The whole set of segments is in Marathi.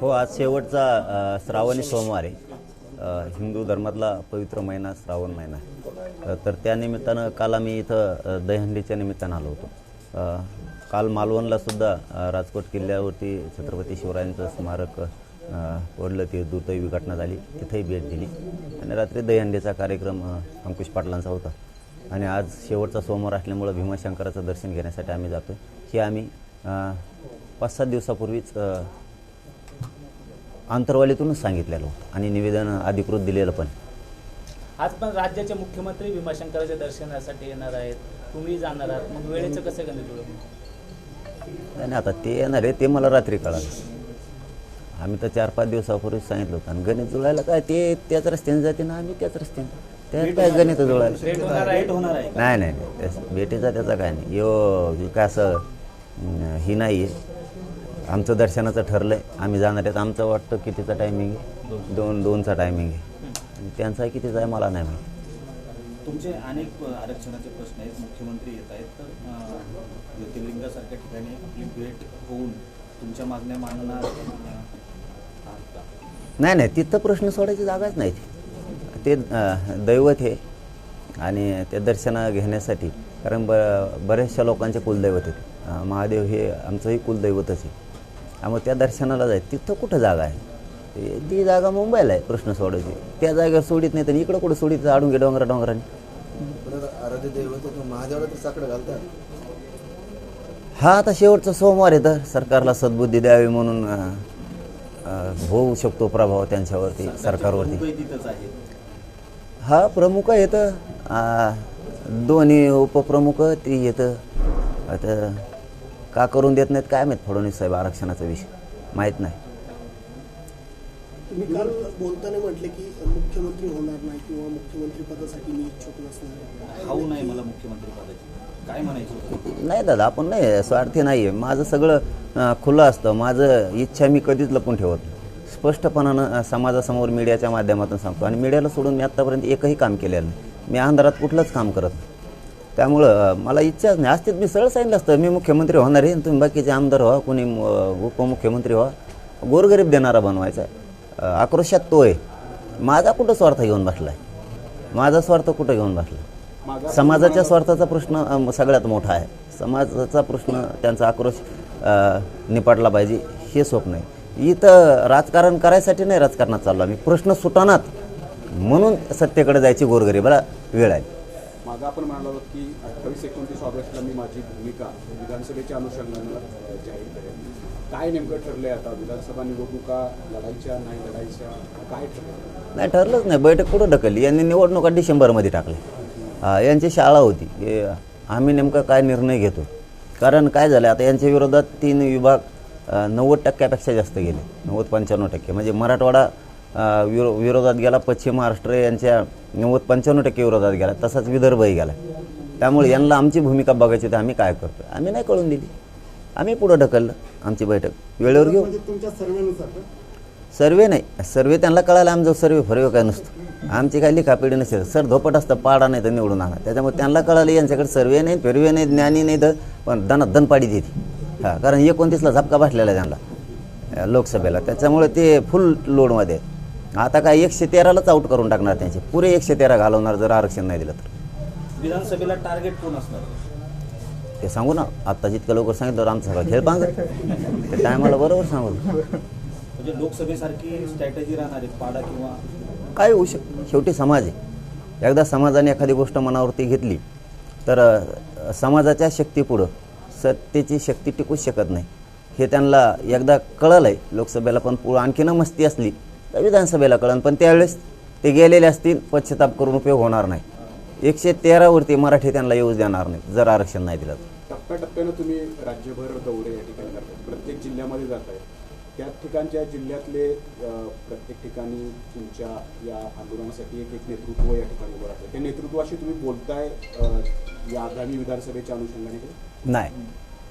हो आज शेवटचा श्रावणी सोमवार आहे. हिंदू धर्मातला पवित्र महिना श्रावण महिना तर त्या निमित्तानं काल आम्ही इथं दहंडीच्या दहीहंडीच्या निमित्तानं आलो होतो. काल मालवणला सुद्धा राजकोट किल्ल्यावरती छत्रपती शिवरायांचं स्मारक पडलं ते दुर्दैवी घटना झाली. तिथेही भेट दिली. आणि रात्री दहीहंडीचा कार्यक्रम अंकुश पाटलांचा होता. आणि आज शेवटचा सोमवार असल्यामुळं भीमाशंकराचं दर्शन घेण्यासाठी आम्ही जातो हे आम्ही पाच सात दिवसापूर्वीच आंतरवालीतूनच सांगितलेलं होतं आणि निवेदन अधिकृत दिलेलं पण. आज पण राज्याचे मुख्यमंत्री भीमाशंकराच्या दर्शनासाठी येणार आहेत. तुम्ही जाणार आहात. मग वेळेचं कसं आणि आता ते येणार आहे ते मला रात्री कळालं. आम्ही तर चार पाच दिवसापूर्वी सांगितलं होतं. आणि गणित जुळायला काय ते त्याच रस्त्याने जाते ना आम्ही त्याच रस्त्याने. त्यात काय गणित जुळायला? भेट होणार आहे होणार आहे. नाही नाही नाही भेटीचा त्याचा काय नाही. यो काय असं ही नाही आहे आमचं दर्शनाचं ठरलं आहे आम्ही जाणार आहेत. आमचं वाटतं कितीचा टायमिंग आहे? दोन दोनचा टायमिंग आहे. आणि त्यांचा कितीचा आहे मला नाही माहिती. तुमचे अनेक आरक्षणाचे प्रश्न आहेत. मुख्यमंत्री येत आहेत. तर ज्योतिर्लिंगासारख्या ठिकाणी आपली भेट होऊन तुमच्या मागण्या मांडणार नाही नाही. तिथं प्रश्न सोडायची जागाच नाही ती. दैवत हे आणि ते दर्शन घेण्यासाठी. कारण ब बऱ्याचशा लोकांचे कुलदैवत आहेत. महादेव हे आमचंही कुलदैवतच आहे. त्यामुळे त्या दर्शनाला जाय. तिथं कुठं जागा आहे? ते- जागा मुंबईला आहे प्रश्न सोडायची त्या जागेवर सोडित नाही तर इकडं कुठं सोडित आडून घे डोंगरा डोंगराने? हा आता शेवटचा सोमवार आहे तर सरकारला सद्बुद्धी द्यावी म्हणून होऊ शकतो प्रभाव त्यांच्यावरती सरकारवरती. हा प्रमुख येतं दोन्ही उपप्रमुख ती येतं आता का करून देत नाहीत काय माहीत फडणवीस साहेब आरक्षणाचा विषय? माहीत नाही. तुम्ही काल बोलताना म्हटले की मुख्यमंत्री होणार नाही किंवा मुख्यमंत्री पदासाठी मी इच्छुक नसणार. खाऊ नाही मला मुख्यमंत्री पदाची. काय म्हणायचं नाही दादा आपण नाही स्वार्थी नाही आहे माझं सगळं खुलं असतं. माझं इच्छा मी कधीच लपून ठेवत स्पष्टपणानं समाजासमोर मीडियाच्या माध्यमातून सांगतो. आणि मीडियाला सोडून मी आत्तापर्यंत एकही काम केलेलं नाही. मी अंधारात कुठलंच काम करत नाही. त्यामुळं मला इच्छाच नाही. असतीच मी सरळ सांगितलं असतं मी मुख्यमंत्री होणार आहे तुम्ही बाकीचे आमदार व्हा कोणी उपमुख्यमंत्री व्हा. गोरगरीब देणारा बनवायचा आहे. आक्रोशात तो आहे. माझा कुठं स्वार्थ घेऊन बसला आहे माझा स्वार्थ कुठं घेऊन बसला समाजाच्या स्वार्थाचा प्रश्न सगळ्यात मोठा आहे. समाजाचा प्रश्न त्यांचा आक्रोश अं, निपटला पाहिजे हे स्वप्न आहे. इथं राजकारण करायसाठी नाही राजकारणात चाललो आम्ही. प्रश्न सुटानात. म्हणून सत्तेकडे जायची गोरगरीबाला वेळ आहे. मागं आपण म्हणालो आहोत की अठ्ठावीस एकोणतीस ऑगस्टला मी माझी भूमिका विधानसभेच्या अनुषंगानं जाहीर करेन. काय नेमकं ठरलंय आता? विधानसभा निवडणुका लढायच्या नाही लढायच्या काय ठरलं नाही ठरलंच नाही. बैठक कुठं ढकलली? यांनी निवडणुका डिसेंबरमध्ये टाकल्या. यांची शाळा होती. आम्ही नेमका काय निर्णय घेतो कारण काय झालं आता यांच्या विरोधात तीन विभाग नव्वद टक्क्यापेक्षा जास्त गेले. नव्वद पंच्याण्णव टक्के. म्हणजे मराठवाडा विरो विरोधात गेला पश्चिम महाराष्ट्र यांच्या नव्वद पंच्याण्णव टक्के विरोधात गेला तसाच विदर्भही गेला. त्यामुळे यांना आमची भूमिका बघायची होती आम्ही काय करतो आम्ही नाही कळून दिली. आम्ही पुढं ढकललं आमची बैठक. वेळेवर घेऊ. म्हणजे? सर्वे नाही. सर्वे त्यांना कळायला आमचं सर्वे फरवे काय नसतो. आमची काही लिखापिढी नसेल. सर धोपट असतं पाडा नाही तर निवडून आणा. त्याच्यामुळे त्यांना कळालं यांच्याकडे सर्वे नाही फिरवे नाही ज्ञानी नाही तर पण दना दनपाडी देते. हां कारण एकोणतीसला झपका बसलेला आहे त्यांना लोकसभेला. त्याच्यामुळे ते फुल लोडमध्ये. आता काय एकशे तेरालाच आऊट करून टाकणार त्यांचे. पुरे एकशे तेरा घालवणार जर आरक्षण नाही दिलं तर. विधानसभेला टार्गेट कोण असणार? ते सांगू ना आत्ता जितकं लवकर सांगितलं तर आमचा सगळा खेळ पांग ते टायमाला बरोबर सांगू. म्हणजे लोकसभेसारखी स्ट्रॅटेजी राहणार आहे पाडा किंवा काय होऊ शकतं शेवटी समाज आहे. एकदा समाजाने एखादी गोष्ट मनावरती घेतली तर समाजाच्या शक्तीपुढं सत्तेची शक्ती टिकूच शकत नाही. हे त्यांना एकदा कळलं आहे लोकसभेला पण पुढं आणखीन मस्ती असली तर विधानसभेला कळन पण त्यावेळेस ते गेलेले असतील पश्चाताप करून उपयोग होणार नाही. एकशे तेरावरती मराठी त्यांना येऊच देणार नाही जर आरक्षण नाही दिलं तर. टप्प्याटप्प्यानं तुम्ही राज्यभर दौरे या ठिकाणी करताय. प्रत्येक जिल्ह्यामध्ये जात आहे त्या ठिकाणच्या जिल्ह्यातले प्रत्येक ठिकाणी तुमच्या या आंदोलनासाठी एक एक नेतृत्व या ठिकाणी उभं राहतं. त्या नेतृत्वाशी तुम्ही बोलताय या आगामी विधानसभेच्या अनुषंगाने? नाही.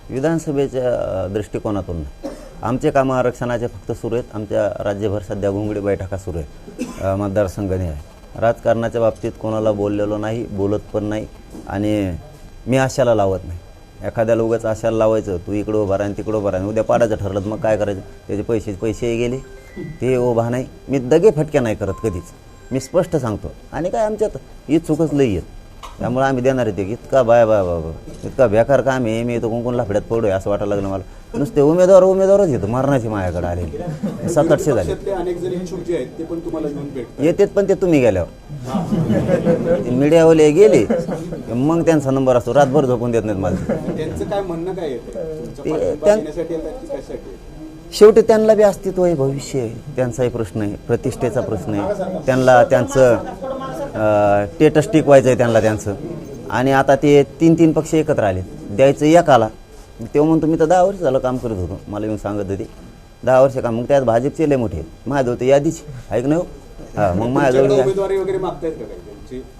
विधानसभेच्या दृष्टिकोनातून नाही. आमचे कामं आरक्षणाचे फक्त सुरू आहेत. आमच्या राज्यभर सध्या घोंगडी बैठका सुरू आहेत. मतदारसंघाने आहे. राजकारणाच्या बाबतीत कोणाला बोललेलो नाही बोलत पण नाही आणि मी आशाला लावत नाही. एखाद्याला उगाच आशाला लावायचं तू इकडं उभा राहा तिकडं उभा राहा उद्या पाडायचं ठरलं तर मग काय करायचं? त्याचे पैसे पैसेही गेले. ते उभा नाही. मी दगे फटक्या नाही करत कधीच. मी स्पष्ट सांगतो. आणि काय आमच्यात ही चुकच लई येत त्यामुळे आम्ही देणार आहे ते. इतका बाय बाय बाबा इतका बेकार काम आहे मी तो कोण लाफड्यात पडूय असं वाटायला लागलं मला. नुसते उमेदवार उमेदवारच येतो मरणाचे माझ्याकडे आले सात आठशे झाले. येतेत पण ते तुम्ही गेल्यावर. मीडियावाले गेले मग त्यांचा नंबर असतो रातभर झोपून देत नाहीत मला. ते-? शेवटी त्यांना बी अस्तित्व आहे भविष्य आहे. त्यांचाही प्रश्न आहे प्रतिष्ठेचा प्रश्न आहे. त्यांना त्यांचं टेटस टिकवायचं आहे त्यांना त्यांचं. आणि आता ते तीन तीन पक्ष एकत्र आले. द्यायचं एकाला. तेव्हा म्हणतो मी तर दहा वर्ष झालं काम करत होतो. मला येऊन सांगत होते दहा वर्ष काम. मग त्यात भाजपचे लय मोठे माझ्याजवळ तर यादीच. ऐक ना हो? हा मग माझ्याजवळ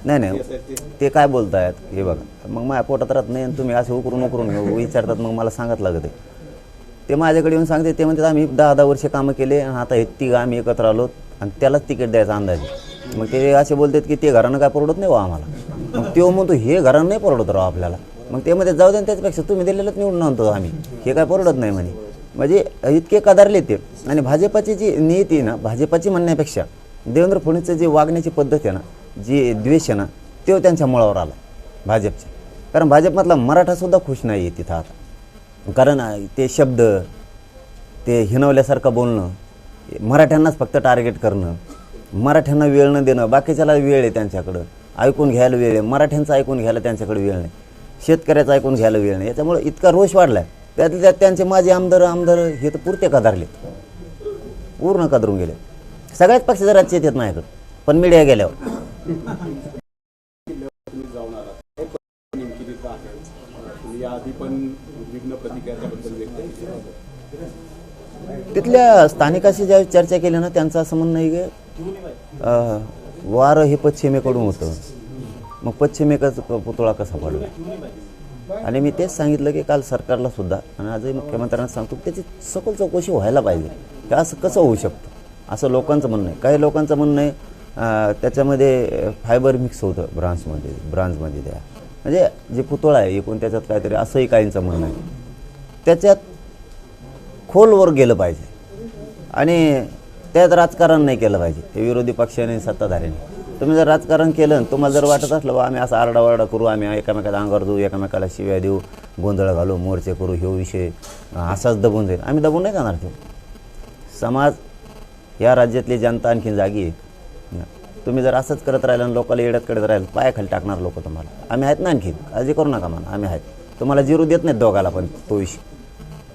नाही नाही. ते? काय बोलतायत? हे बघा. मग माझ्या पोटात राहत नाही आणि तुम्ही असे उकरून उकरून विचारतात मग मला सांगत लागत आहे. ते माझ्याकडे येऊन सांगते ते म्हणतात आम्ही दहा दहा वर्ष कामं केले आणि आता हे तिघ आम्ही एकत्र आलो आणि त्यालाच तिकीट द्यायचा अंदाज. मग ते असे बोलतात की ते घरानं काय परवडत नाही वा आम्हाला. मग तो म्हणतो हे घरानं नाही परवडत राव आपल्याला. मग ते मध्ये जाऊ दे त्याच्यापेक्षा तुम्ही दिलेलंच निवडून आणतो आम्ही. हे काय परवडत नाही म्हणे. म्हणजे इतके कदारले ते. आणि भाजपाची जी नीती आहे ना भाजपाची म्हणण्यापेक्षा देवेंद्र फडणवीसचं जे वागण्याची पद्धत आहे ना जी द्वेष आहे ना तो त्यांच्या मुळावर आला भाजपच्या. कारण भाजपमधला मराठासुद्धा खुश नाही आहे तिथं आता. कारण ते शब्द ते हिनवल्यासारखं बोलणं मराठ्यांनाच फक्त टार्गेट करणं मराठ्यांना वेळ न देणं बाकीच्याला वेळ आहे त्यांच्याकडं. ऐकून घ्यायला वेळ आहे. मराठ्यांचं ऐकून घ्यायला त्यांच्याकडे वेळ नाही. शेतकऱ्याचं ऐकून घ्यायला वेळ नाही. याच्यामुळे इतका रोष वाढला आहे त्यातल्या त्यात त्यांचे माझे आमदार आमदार हे तर पुरते कदारले पूर्ण कदरून गेले सगळ्याच पक्ष जर राज्य येत नाही पण मीडिया गेल्यावर. तिथल्या स्थानिकाशी ज्यावेळी चर्चा केली ना त्यांचं असं म्हणणं आहे की वारं हे पश्चिमेकडून होतं. मग पश्चिमेकाचा पुतळा कसा पडला? आणि मी तेच सांगितलं की काल सरकारला सुद्धा आणि आजही मुख्यमंत्र्यांना सांगतो त्याची सखोल चौकशी व्हायला पाहिजे की असं कसं होऊ शकतं? असं लोकांचं म्हणणं आहे. काही लोकांचं म्हणणं आहे त्याच्यामध्ये फायबर मिक्स होतं ब्रांचमध्ये ब्रांचमध्ये त्या म्हणजे जे पुतळा आहे एकूण त्याच्यात काहीतरी असंही काहींचं म्हणणं आहे. त्याच्यात खोलवर गेलं पाहिजे. आणि त्यात राजकारण नाही केलं पाहिजे. ते विरोधी पक्षाने सत्ताधाऱ्याने. तुम्ही जर राजकारण केलं आणि तुम्हाला जर वाटत असलं बा आम्ही असं आरडाओरडा करू आम्ही एकामेकाला अंगावर देऊ एकामेकाला शिव्या देऊ गोंधळ घालू मोर्चे करू ह्यो विषय असाच दबून जाईल. आम्ही दबून नाही जाणार तो. समाज या राज्यातली जनता आणखी जागी आहे. तुम्ही जर असंच करत राहिलं आणि लोकांना येड्यात करत राहिलं पायाखाली टाकणार लोक तुम्हाला. आम्ही आहेत ना आणखी काळजी करू नका म्हणा. आम्ही आहेत. तुम्हाला जिरू देत नाहीत दोघाला पण तो विषय.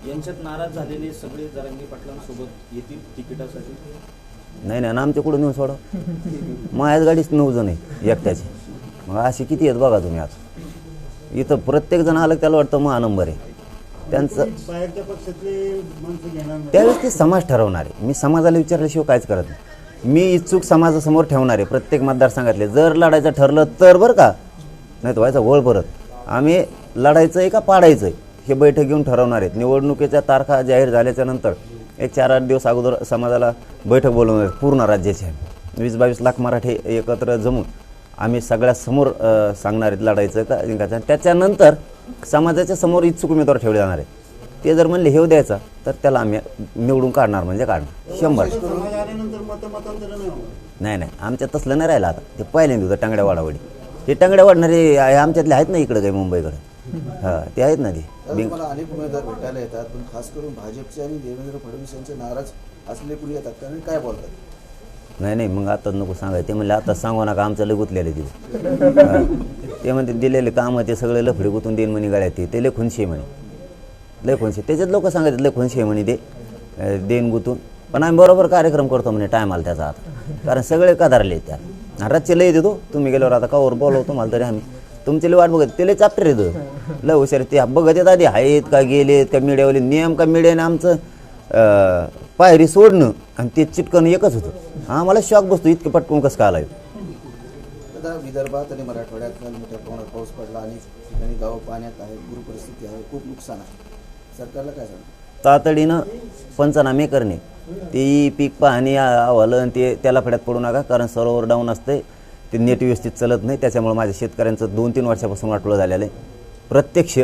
यांच्यात नाराज झालेले सगळे जरांगी पाटलांसोबत येतील तिकिटासाठी? नाही नाही ना आमच्याकडून नेऊन सोडा. माझ्याच गाडीच नऊ जण आहे एकट्याचे. मग असे किती आहेत बघा तुम्ही आता इथं प्रत्येक जण आलं की त्याला वाटतं मग हा नंबर आहे. त्यांचं त्यावेळेस ते समाज ठरवणार आहे. मी समाजाला विचारल्याशिवाय काहीच करत नाही. मी इच्छुक समाजासमोर ठेवणार आहे प्रत्येक मतदारसंघातले. जर लढायचं ठरलं तर बरं का? नाही तर व्हायचा गोळ परत. आम्ही लढायचं आहे का पाडायचं आहे हे बैठक घेऊन ठरवणार आहेत. निवडणुकीच्या तारखा जाहीर झाल्याच्यानंतर एक चार आठ दिवस अगोदर समाजाला बैठक बोलवणार आहे पूर्ण राज्याची. वीस बावीस लाख मराठी एकत्र जमून आम्ही सगळ्या समोर सांगणार आहेत लढायचं का जिंकायचं. आणि त्याच्यानंतर समाजाच्या समोर इच्छुक उमेदवार ठेवले जाणार आहेत. ते जर म्हणले हेव द्यायचा तर त्याला आम्ही निवडून काढणार म्हणजे काढणार. शंभर. नाही नाही. आमच्यात तसलं नाही राहिलं आता. ते पहिल्यांदा होतं टांगड्या वाडावडी. ते टांगड्या वाढणारे आहे, आमच्यातले आहेत ना इकडे काही मुंबईकडे. हां ते आहेत ना ते. बिंग अनेक उमेदवार भेटायला येतात पण खास करून भाजपचे आणि देवेंद्र फडणवीस यांचे नाराज असलेले कुणी येतात कारण काय बोलतात? नाही नाही मग आता नको सांगाय ते म्हणले आता सांगू नका आमचं लय गुतलेलं तिथे. हां. ते म्हणते दिलेले कामं ते सगळे लफडे गुतून देईन म्हणे गाड्यात ते. ते लय खुनशी आहे म्हणे. लय खुनशी. त्याच्यात लोक सांगतात लय खुनशी आहे म्हणे ते. अं, देईन गुतून. पण आम्ही बरोबर कार्यक्रम करतो म्हणे टायम आला त्याचा आता. कारण सगळे कदारले आहेत त्यात रातचे लय देतो तुम्ही गेल्यावर आता कावर बोलवतो मला तरी आम्ही. तुमची लय वाट बघत ते लय चाप्टर येतं लय हुशार ते बघत येत आधी आहेत का गेलेत का मीडियावाले नियम का मीडियाने आमचं? पायरी सोडणं आणि ते चिटकणं एकच होतं. आम्हाला शॉक बसतो इतकं पटकून कसं काय आला आता विदर्भात आणि मराठवाड्यात मोठ्या प्रमाणात पाऊस पडला आणि ठिकाणी गावं पाण्यात आहे पूर परिस्थिती आहे खूप नुकसान आहे. सरकारला काय सांगतो तातडीनं पंचनामे करणे. ते पीक पाहणी अहवाल आणि ते त्याला फड्यात पडू नका कारण सर्व्हर डाऊन असते ते नेट व्यवस्थित चालत नाही त्याच्यामुळे माझ्या शेतकऱ्यांचं दोन तीन वर्षापासून वाटलं झालेलं आहे. प्रत्यक्ष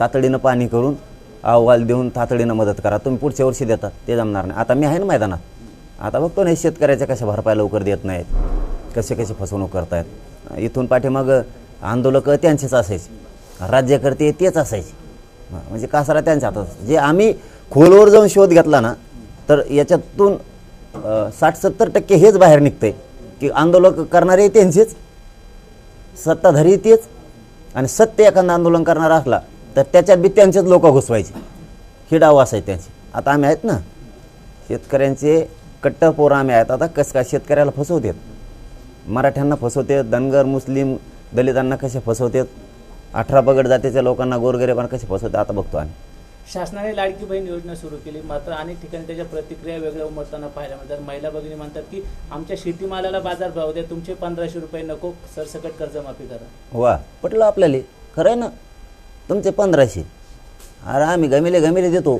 तातडीनं पाणी करून अहवाल देऊन तातडीनं मदत करा. तुम्ही पुढच्या वर्षी देता ते जमणार नाही. आता मी आहे ना मैदानात. आता बघतो नाही शेतकऱ्याच्या कशा भरपाई लवकर देत नाहीत कसे कसे फसवणूक करतायत. इथून पाठीमाग आंदोलक त्यांचेच असायचे. राज्यकर्ते तेच असायचे. म्हणजे कासारा त्यांच्या हातात जे आम्ही खोलवर जाऊन शोध घेतला ना तर याच्यातून साठ सत्तर टक्के हेच बाहेर निघतंय. की आंदोलक करणारे त्यांचेच सत्ताधारी तेच आणि सत्य एखादं आंदोलन करणारा असला तर त्याच्यात बी त्यांचेच लोक घुसवायचे. ही डाव आहे त्यांचे. आता आम्ही आहेत ना शेतकऱ्यांचे कट्टर पोरं आम्ही आहेत. आता कसं काय शेतकऱ्याला फसवतात? मराठ्यांना फसवतात धनगर मुस्लिम दलितांना कसे फसवतात? अठरा पगड जातीच्या लोकांना गोरगरिबांना कसे फसवतात? आता बघतो आम्ही. शासनाने लाडकी बहीण योजना सुरू केली. मात्र अनेक ठिकाणी त्याच्या प्रतिक्रिया वेगळ्या उमटताना पाहायला मिळतात. महिला भगिनी म्हणतात की आमच्या शेतीमालाला बाजार भाव द्या. तुमचे पंधराशे रुपये नको. सरसकट कर्जमाफी करा. वा पटलं आपल्याला. खरं आहे ना? तुमचे पंधराशे. अरे आम्ही गमिले गमिले देतो.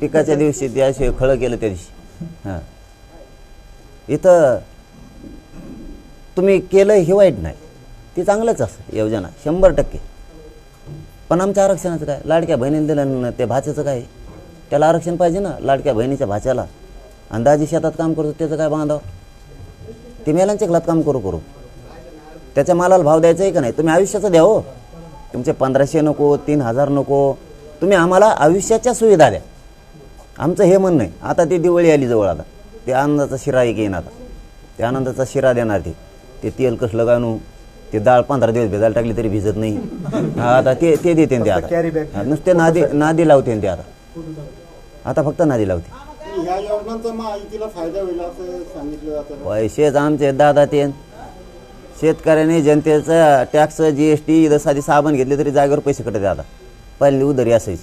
पिकाच्या दिवशी त्याशिवाय खळ खळं केलं त्या दिवशी. हां. इथं तुम्ही केलं हे वाईट नाही. ते चांगलंच असं योजना. शंभर टक्के. पण आमच्या आरक्षणाचं काय? लाडक्या बहिणीने दिलं ते भाच्याचं काय? त्याला आरक्षण पाहिजे ना लाडक्या बहिणीच्या भाच्याला. अंदाजी शेतात काम करतो त्याचं काय बांधाव? ते मेलांच्या घरात काम करू करू. त्याच्या मालाला भाव द्यायचा आहे का नाही? तुम्ही आयुष्याचं द्या हो. तुमचे पंधराशे नको तीन हजार नको. तुम्ही आम्हाला आयुष्याच्या सुविधा द्या. आमचं हे म्हणणं आहे. आता ती दिवाळी आली जवळ आता. ते आनंदाचा शिरा एक येईन आता. ते आनंदाचा शिरा देणार ते. ते तेल कसलं गाणू? ते डाळ पंधरा दिवस भिजायला टाकली तरी भिजत नाही. हा, आता ते ते देते ते आता. हा, नुसते नादी नादी लावते ते आता. आता फक्त नादी लावते. ह्या योजनांचा महायुतीला फायदा होईल असं सांगितलं जातं पैसेच आमचे दादा ते. शेतकऱ्याने जनतेचं टॅक्स जी एस टी इथं साधी साबण घेतली तरी जागेवर पैसे कटत आता पहिली उदरी असायची.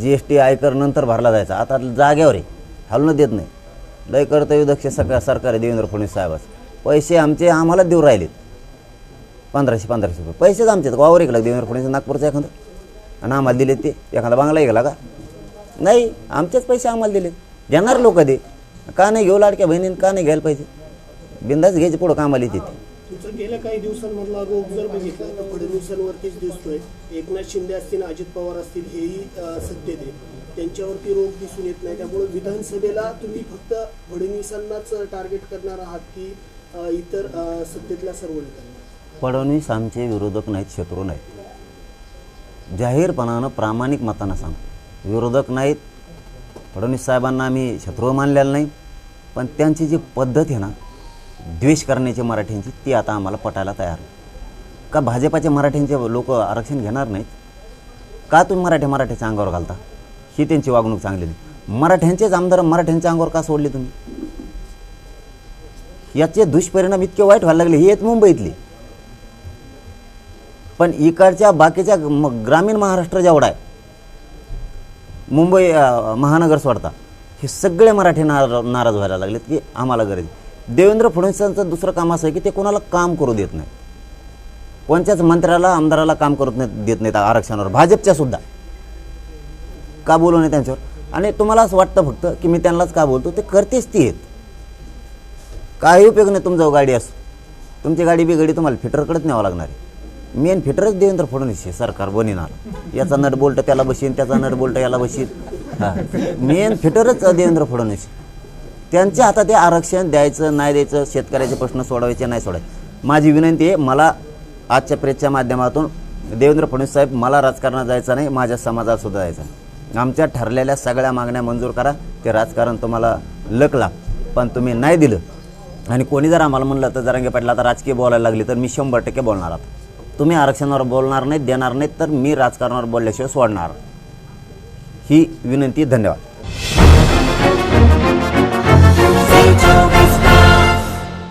जी एस टी आयकर नंतर भरला जायचा. आता जागेवर आहे. हलणं देत नाही. लय कर्तव्य दक्ष सका सरकार आहे देवेंद्र फडणवीस साहेबाचं. पैसे आमचे आम्हाला देऊ राहिलेत. पंधराशे पंधराशे रुपये. पैसेच आमचे तर वावर ऐकला देवेंद्र फडणवीस नागपूरचं एखादं. आणि आम्हाला दिलेत ते. एखादा बांगला गेला का नाही आमचेच पैसे आम्हाला दिलेत. घेणार लोक दे का नाही घेऊ लाडक्या बहिणीने का नाही घ्यायला पाहिजे बिंदाच घ्यायचे पुढं कामाला येते तुमचं गेल्या काही दिवसांमधला रोग जर बघितला तर फडणवीसांवरतीच दिसतोय. एकनाथ शिंदे असतील अजित पवार असतील हेही सत्य सत्तेत त्यांच्यावरती रोग दिसून येत नाही. त्यामुळे विधानसभेला तुम्ही फक्त फडणवीसांनाच टार्गेट करणार आहात की इतर सत्तेतल्या सर्व नेत्यांना? फडणवीस आमचे विरोधक नाहीत शत्रू नाहीत. जाहीरपणानं प्रामाणिक मतानं सांग विरोधक नाहीत फडणवीस साहेबांना आम्ही शत्रू मानलेलं नाही पण त्यांची जी पद्धत आहे ना द्वेष करण्याची मराठ्यांची ती आता आम्हाला पटायला तयार आहे. का भाजपाचे मराठ्यांचे लोक आरक्षण घेणार नाहीत? का तुम्ही मराठे मराठ्याच्या अंगावर घालता? ही त्यांची वागणूक चांगली नाही. मराठ्यांचेच आमदार मराठ्यांच्या अंगावर का सोडले तुम्ही? याचे दुष्परिणाम इतके वाईट व्हायला लागले ही आहेत मुंबईतली. पण इकडच्या बाकीच्या म- ग्रामीण महाराष्ट्र जेवढा आहे मुंबई महानगर सोडता हे सगळे मराठी नारा नाराज व्हायला लागलेत की आम्हाला गरज आहे. देवेंद्र फडणवीसांचं दुसरं काम असं आहे की ते कोणाला काम करू देत नाही कोणत्याच मंत्र्याला आमदाराला काम करू नाही देत नाहीत आरक्षणावर. भाजपच्या सुद्धा. का बोलू नये त्यांच्यावर? आणि तुम्हाला असं वाटतं फक्त की मी त्यांनाच का बोलतो? ते करतेच ती आहेत. काही उपयोग नाही तुमचा गाडी असो. तुमची गाडी बी तुम्हाला फिटरकडेच न्यावं लागणार आहे. मेन फिटरच देवेंद्र फडणवीस हे सरकार बनिनार. याचा नट बोल्ट त्याला बसीन त्याचा नट बोल्ट याला बसीन हां. मेन फिटरच देवेंद्र फडणवीस. त्यांच्या हातात ते आरक्षण द्यायचं नाही द्यायचं शेतकऱ्याचे प्रश्न सोडवायचे नाही सोडायचे. माझी विनंती आहे मला आजच्या प्रेसच्या माध्यमातून देवेंद्र फडणवीस साहेब मला राजकारणात जायचं नाही माझ्या समाजात सुद्धा जायचं नाही. आमच्या ठरलेल्या सगळ्या मागण्या मंजूर करा. ते राजकारण तुम्हाला लकला पण तुम्ही नाही दिलं. आणि कोणी जर आम्हाला म्हणलं तर जरांगे पाटील आता राजकीय बोलायला लागली तर मी शंभर टक्के बोलणार आता. तुम्ही आरक्षणावर बोलणार नाहीत देणार नाहीत तर मी राजकारणावर बोलल्याशिवाय सोडणार. ही विनंती धन्यवाद.